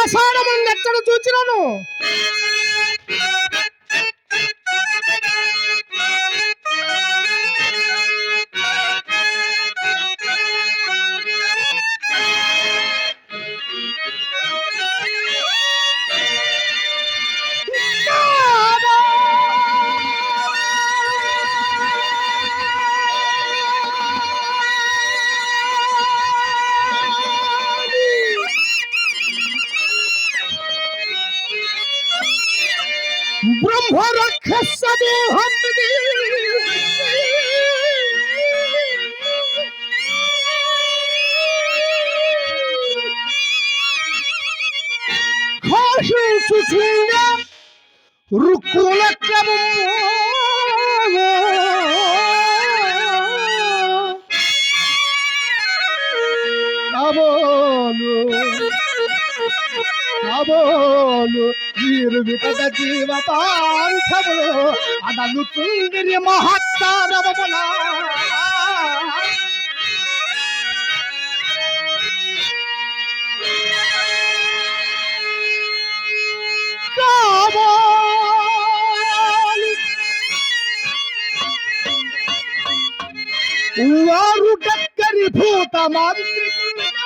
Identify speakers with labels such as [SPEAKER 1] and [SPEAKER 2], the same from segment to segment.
[SPEAKER 1] శ్మశానము ఎక్కడ చూచినను? ورخص بحمده خاشو تتونا ركوع వీరు వికట జీవతాంతములు అదను తుంగిరి మహత్తారవముల కాబోలు వారు డక్కరి భూత మాంత్రికుల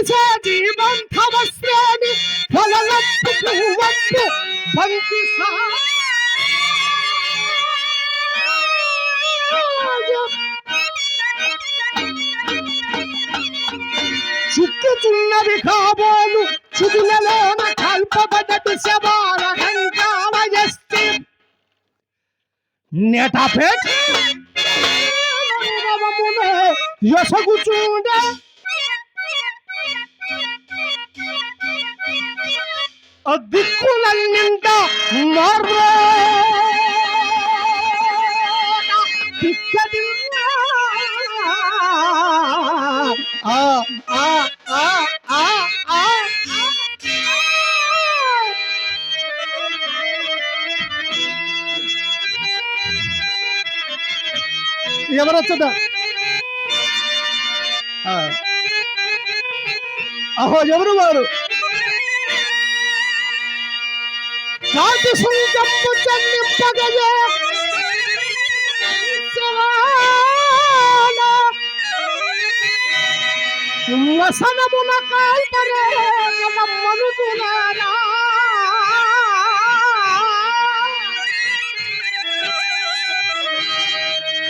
[SPEAKER 1] అది పిశాచి బంధవస్త్రాన్ని ఫలలప్పు పువ్వప్పు బంతి చుట్టుచున్నవి కాబోలు చుదులలోన కల్పబడటి శవాల ఘంటావయస్తి నెటపేట యసగుచుండ దిక్కులన్నింట మర్రో. దిక్కదిన్నా ఆ ఆ ఆ ఆ. ఆ. ఎవరొచ్చదా అహో ఎవరు వారు? కాంతి సుంకము చెల్లింపగయే వసనమున కాల్పరే మనుజులారా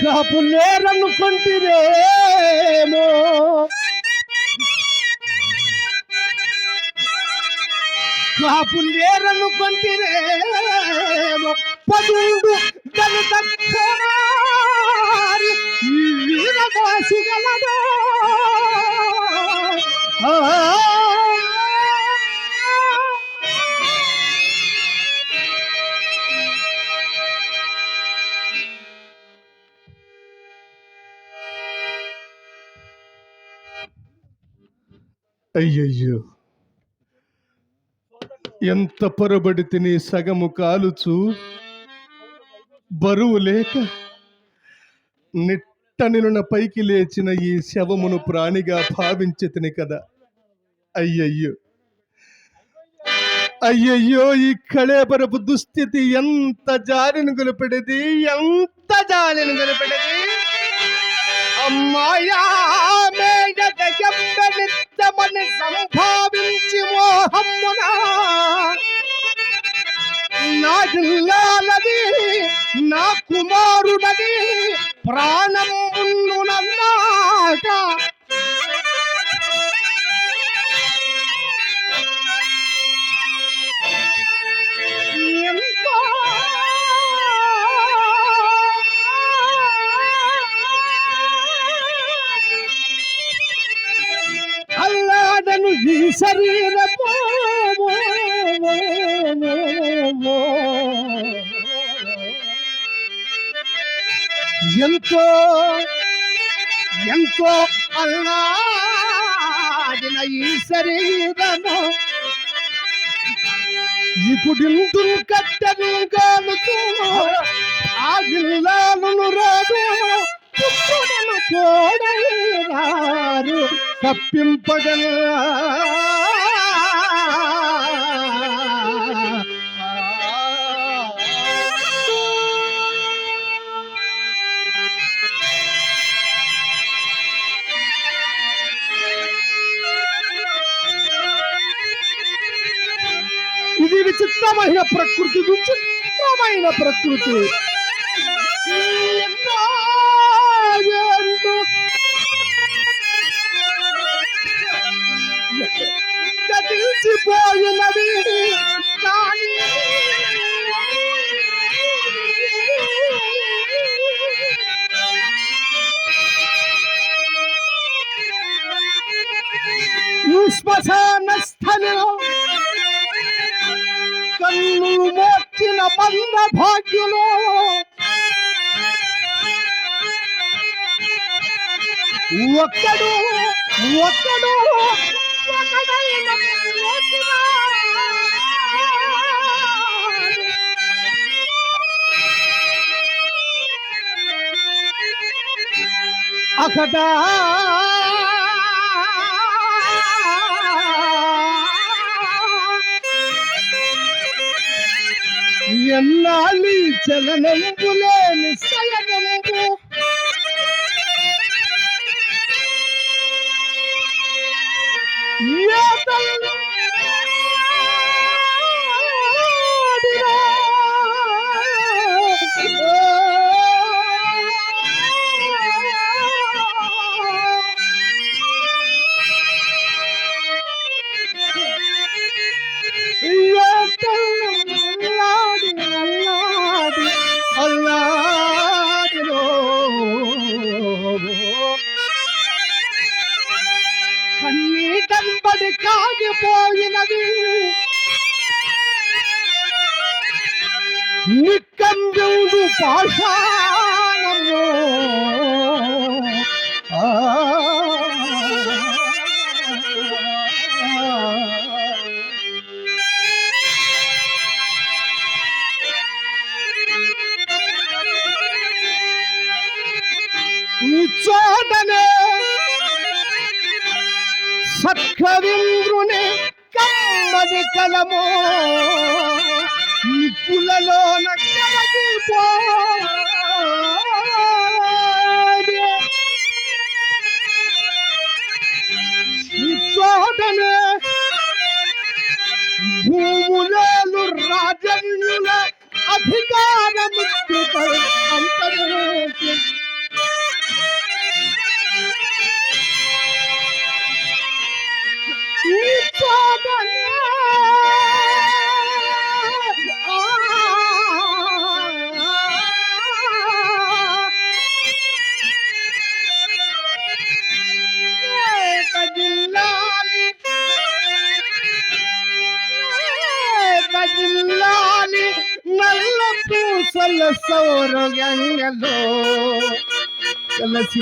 [SPEAKER 1] కాపు లేరనుకుంటిరేమో కాపు లేరనుకుంటిరేమో పదుండు దళిత కుమారి అయ్యయ్యో. ఎంత పొరబడి తిని సగము కాలుచు? బరువు లేక నిట్ట నిలున పైకి లేచిన ఈ శవమును ప్రాణిగా భావించి తిని కదా. అయ్యయ్యో! అయ్యయ్యో! ఈ కళేబరపు దుస్థితి ఎంత జాలిని గొలిపెడిది ఎంత జాలిని గొలిపెడిది అమ్మాయా మేడమని సంభావించి మోహమ్మున. నా జిల్లాలది నా కుమారుడది ప్రాణం ఉన్నమాట ఇప్పుడు ఇందులు కట్టెలు గాలుతూ ఆగిల్లాలను రాదు. పుట్టులను ప్రకృతి విచిత్రమైన ప్రకృతి. ఎన్నో కానీ ఈ శ్మశాన స్థలిలో మోచిన బంద భాగ్యులో. ఒక్కడు ఒక్కడు ఒకడైన లేచినాడు. అకట ఎన్నాళ్ళు చలనంబులే ఏ తల్లి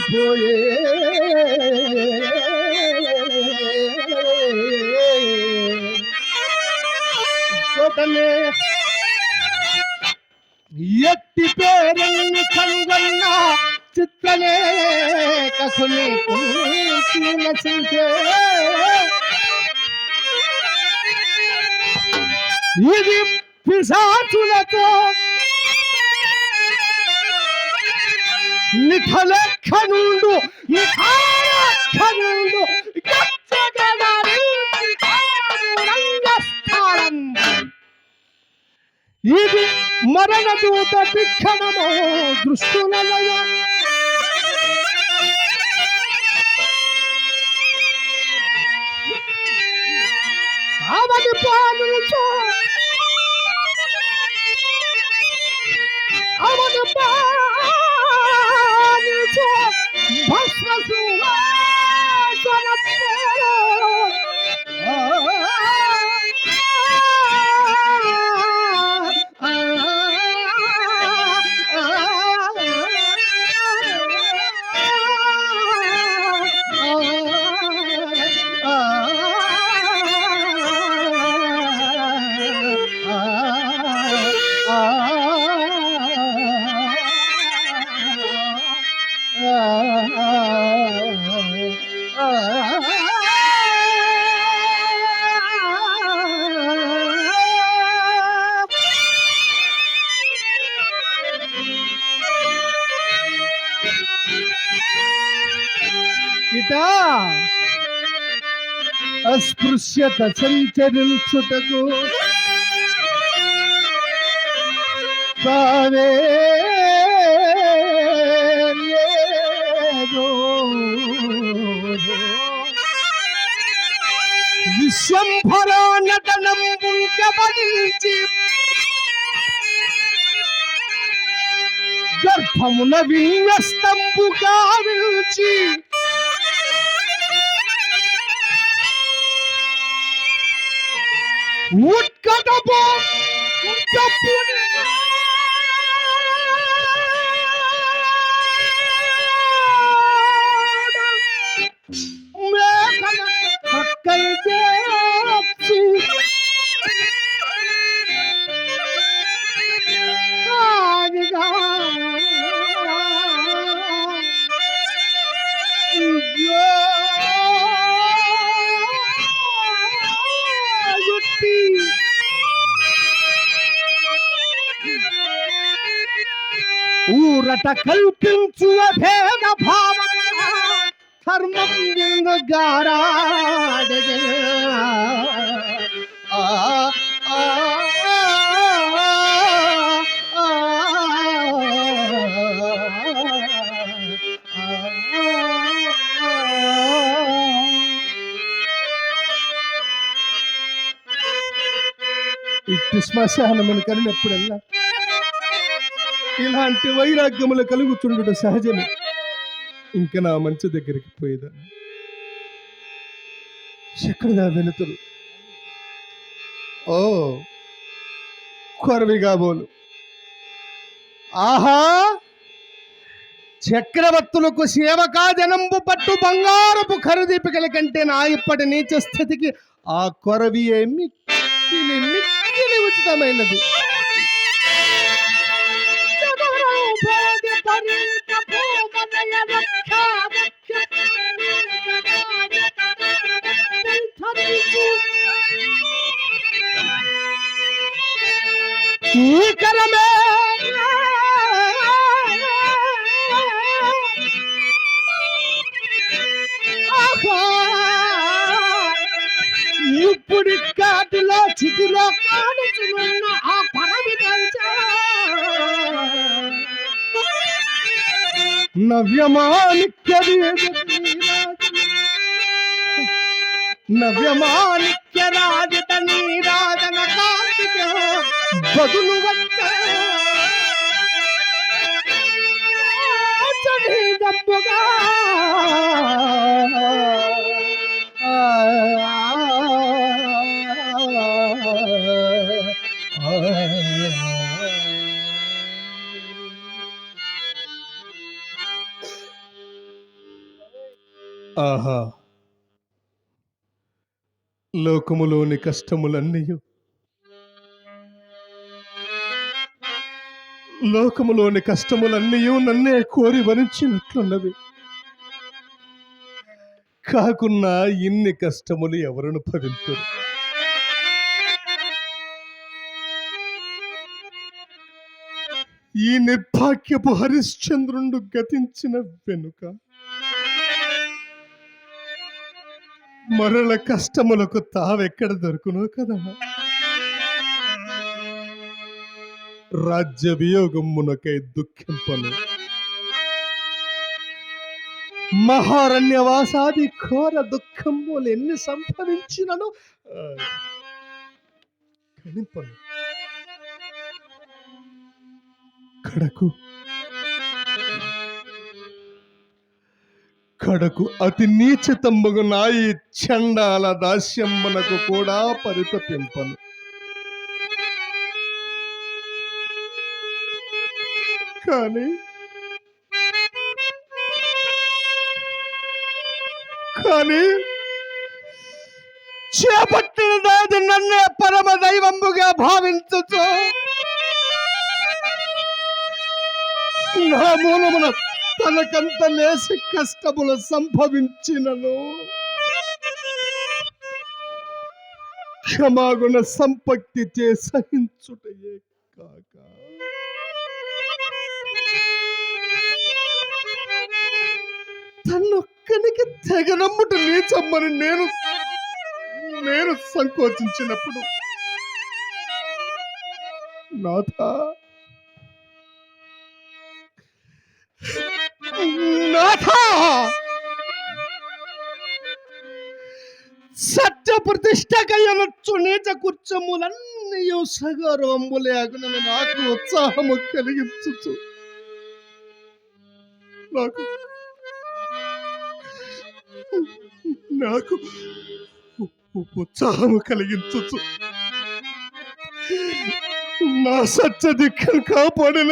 [SPEAKER 1] పోయే. చోటనే ఎట్టి పేరెన్ని కనుగొన్న చిత్తలే కసుని పూలసించే ఇది పిశాచులతో నిఠలే నిఖాలెక్కనుండు గచ్చగడరి రంగస్థానం ఇది మరణదూత దిక్షణము దృష్టులయ అవని పాములతో అవని అస్పృశ్యత సంచరించుటకు తావే విశ్వంభర నటనం గమనించి గర్భమున విన్యస్తంబు కావించి উঠ কাটাবো కల్పించు భేద భావన ధర్మం గారాడదే ఆ ఆ ఇట్టి శ్మశానమును కలిగినప్పుడల్లా ఇలాంటి వైరాగ్యములు కలుగుతుండడం సహజమే. ఇంకా నా మంచి దగ్గరికి పోయేదా? ఎక్కడదా వెలుతురు. ఓ కొరవిగా బోలు ఆహా! చక్రవర్తులకు సేవకా జనంబు పట్టు బంగారపు ఖరుదీపికల కంటే నా ఇప్పటి నీచ స్థితికి ఆ కొరవి ఏమి మిక్కిలి ఉచితమైనది. భీకరమే ఆహా! ఇప్పుడు కాటిలో చితిలో కాడుచునున్న ఆ పరమి నవ్యమాణిక్య రాజత నీరాజన కాంతిక బదులు వచ్చ చడిదప్పుగా ఆహా. లోకములోని కష్టములన్నీ లోకములోని కష్టములన్నీ నన్నే కోరి వరించినట్లున్నవి. కాకున్నా ఇన్ని కష్టములు ఎవరును భవింతురు? ఈ నిర్భాగ్యపు హరిశ్చంద్రుండు గతించిన వెనుక మరల కష్టములకు తావెక్కడ దొరుకునో కదా. రాజ్య వియోగమునకై దుఃఖింపను. మహారణ్యవాసాది ఘోర దుఃఖములు ఎన్ని సంభవించినను? ఆ, కడకు. కడకు అతి నీచతమ్మగు నాయి చండాల దాస్యమ్మనకు కూడా పరితపింపను. కానీ కానీ చేపట్టిన దాది నన్నే పరమ దైవంబుగా భావించుచు నా మూలమున తనకంత లేసి కష్టములు సంభవించినను. క్షమాగుణ సంపత్తి చే సహించుటయే కాక. తన్నొక్కనికి తెగనమ్ముట నీచమ్మని నేను నేను సంకోచించినప్పుడు నాథా నాథ సత్య ప్రతిష్టకయ్యనొచ్చు నీచ కుర్చములన్నయు సగర్వంబులే అగునను నాకు ఉత్సాహము కలిగించు నాకు నాకు ఉత్సాహము కలిగించు నా సత్య దిక్కను కాపాడిన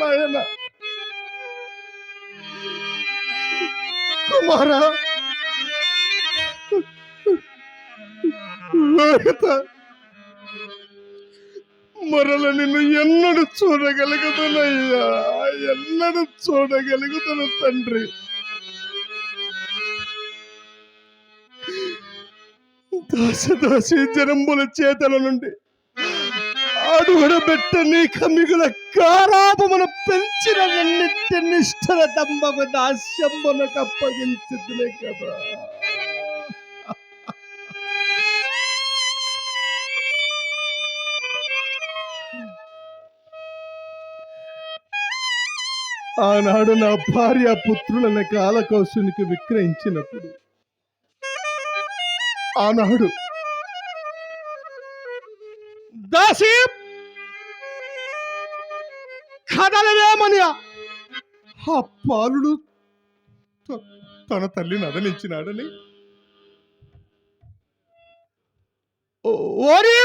[SPEAKER 1] నాయన. కుమారా. లోహిత. మరల నిన్ను ఎన్నడు చూడగలుగుతానయ్యా ఎన్నడు చూడగలుగుతాను తండ్రి. దాస దాసి జనంబుల చేతల నుండి అడుగున పెట్టని కమిగుల కారాపమును పెంచిన నిత్య నిష్ఠల తంబకు దాస్యమునకు అప్పగించుతులే కదా. ఆనాడు నా భార్య పుత్రులను కాలకౌశునికి విక్రయించినప్పుడు ఆనాడు దాసీ కదలవేమని ఆ పాలుడు తన తల్లిని అదలించినాడని. ఓరి!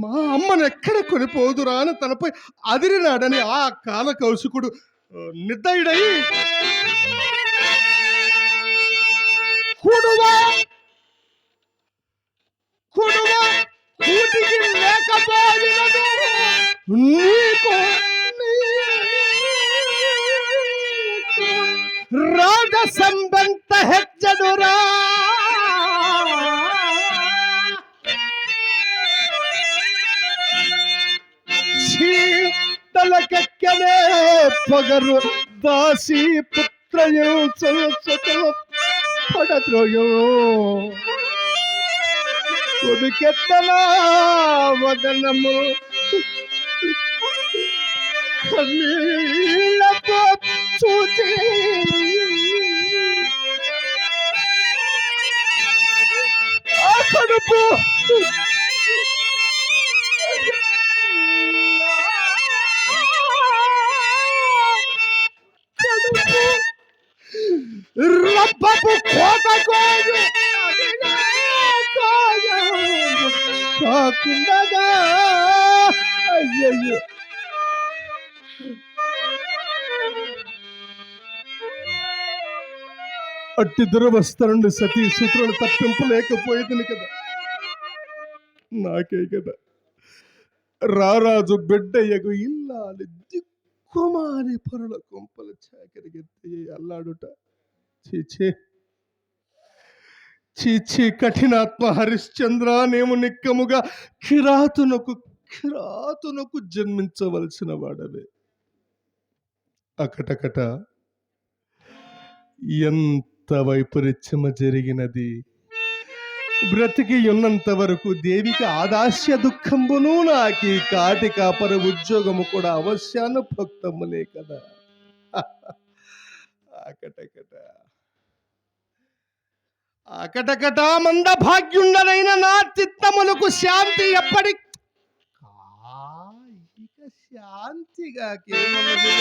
[SPEAKER 1] మా అమ్మను ఎక్కడ కొనిపోదురా అని తనపై అదిరినాడని ఆ కాల కౌశికుడు నిద్దయుడై కుడువా కుడువా కూటికి లేకపోయినను పగరు దాసి పుత్రయు చదువు పడద్రోయో. కొడుకెత్తల వదనము. కన్నీళ్ళతో చూచి. ఆ కడుపు. అట్టి దురవస్థ నుండి సతీ సూత్రులు తప్పింపలేకపోయేదని కదా. నాకే కదా. రారాజు బిడ్డయ్యకు ఇల్లాలి దిక్కుమారి పరుల కొంపల చాకరిగెత్తి అల్లాడుట. చీచే. చీచి కఠినాత్మ హరిశ్చంద్ర నేము నిక్కముగా కిరాతునకు కిరాతునకు జన్మించవలసిన వాడవే. అకటకట ఎంత వైపరీత్యమ జరిగినది. బ్రతికి ఉన్నంత వరకు దేవికి ఆదాస్య దుఃఖంబును నాకి కాటి కాపర ఉద్యోగము కూడా అవశ్యానుభక్తములే కదా. అకటకట అకటకట మంద భాగ్యుండనైన నా చిత్తములకు శాంతి ఎప్పటి శాంతిగా కేవలమే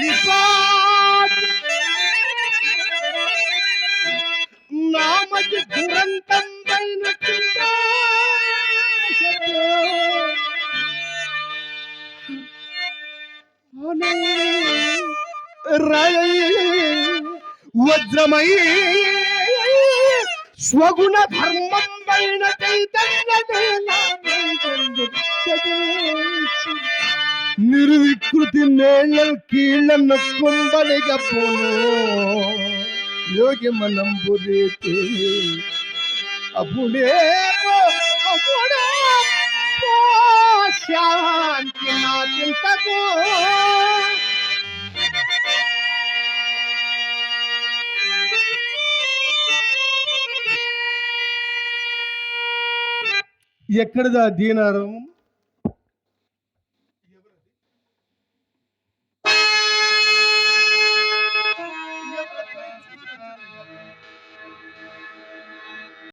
[SPEAKER 1] Ripa! నిర్వికృతి నేళ్ళ కీళ్ళన్న కుంబలిగా పోను. యోగి మనం బురేతే అప్పుడే శాంతి నా చింతకు. ఎక్కడిదా దీనారం?